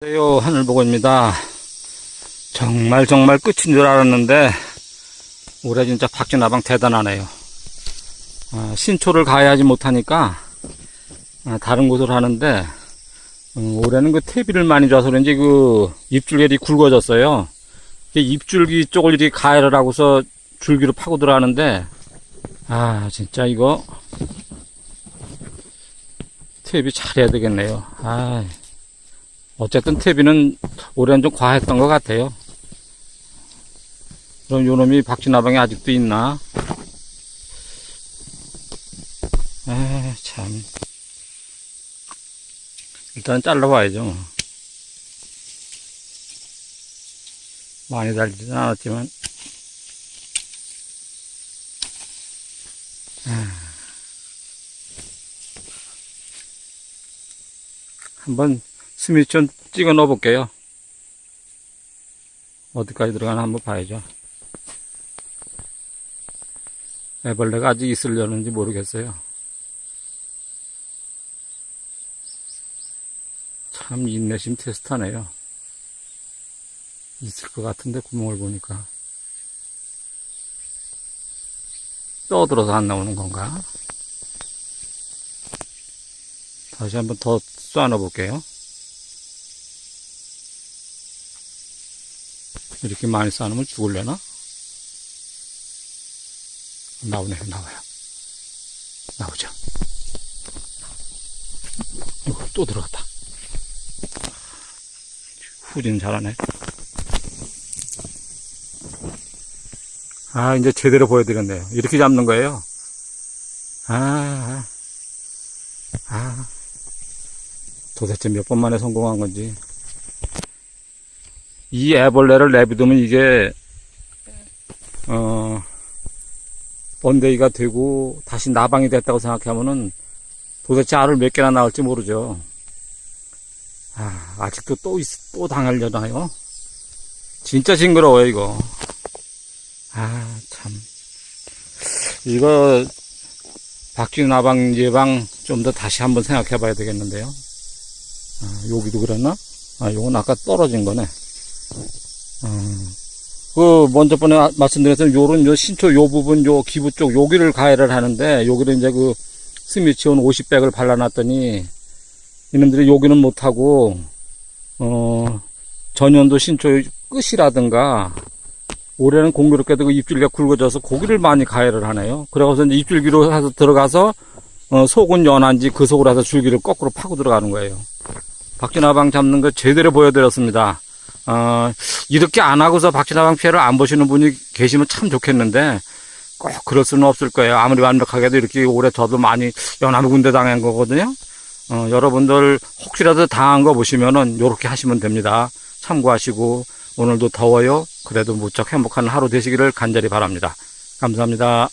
안녕하세요 하늘보고입니다. 정말 정말 끝인 줄 알았는데 올해 진짜 박쥐나방 대단하네요. 아, 신초를 가야지 못하니까 아, 다른 곳을 하는데 음, 올해는 그 퇴비를 많이 줘서 그런지 그 입줄결이 굵어졌어요. 입줄기 쪽을 이렇게 가해를 하고서 줄기로 파고 들어가는데 아 진짜 이거 퇴비 잘해야 되겠네요. 아 어쨌든 태비는 올해는 좀 과했던 것 같아요. 그럼 요놈이 박쥐나방이 아직도 있나? 에, 참. 일단 잘라봐야죠. 많이 달리진 않았지만. 아. 한번 스미치 좀 찍어 넣어 볼게요. 어디까지 들어가나 한번 봐야죠. 애벌레가 아직 있으려는지 모르겠어요. 참 인내심 테스트하네요. 있을 것 같은데 구멍을 보니까 떠들어서 안 나오는 건가? 다시 한번 더 쏴 넣어 볼게요. 이렇게 많이 쌓으면 죽을려나? 나오네요, 나와요. 나오죠. 이거 또 들어갔다. 후진 잘하네. 아, 이제 제대로 보여드렸네요. 이렇게 잡는 거예요. 아, 아, 아. 도대체 몇 번 만에 성공한 건지. 이 애벌레를 내비두면 이게 어 번데기가 되고 다시 나방이 됐다고 생각하면은 도대체 알을 몇 개나 나올지 모르죠. 아, 아직도 또, 있, 또 당하려나요? 진짜 징그러워요, 이거. 아, 참. 이거, 박쥐나방 예방 좀 더 다시 한번 생각해 봐야 되겠는데요. 아, 여기도 그랬나? 아, 요건 아까 떨어진 거네. 음, 그 먼저 번에 아- 말씀드렸던 요런 요 신초 요 부분 요 기부 쪽 여기를 가해를 하는데 여기를 이제 그 스미치온 50백을 발라놨더니 이놈들이 여기는 못하고 어 전년도 신초 끝이라든가 올해는 공교롭게도 그 입줄기가 굵어져서 고기를 많이 가해를 하네요. 그래서 이제 입줄기로 해서 들어가서 어, 속은 연한지 그 속으로 해서 줄기를 거꾸로 파고 들어가는 거예요. 박쥐나방 잡는 거 제대로 보여드렸습니다. 어, 이렇게 안 하고서 박쥐나방 피해를 안 보시는 분이 계시면 참 좋겠는데, 꼭 그럴 수는 없을 거예요. 아무리 완벽하게도 이렇게 올해 저도 많이 연합 군대 당한 거거든요. 어, 여러분들 혹시라도 당한 거 보시면은 요렇게 하시면 됩니다. 참고하시고, 오늘도 더워요. 그래도 무척 행복한 하루 되시기를 간절히 바랍니다. 감사합니다.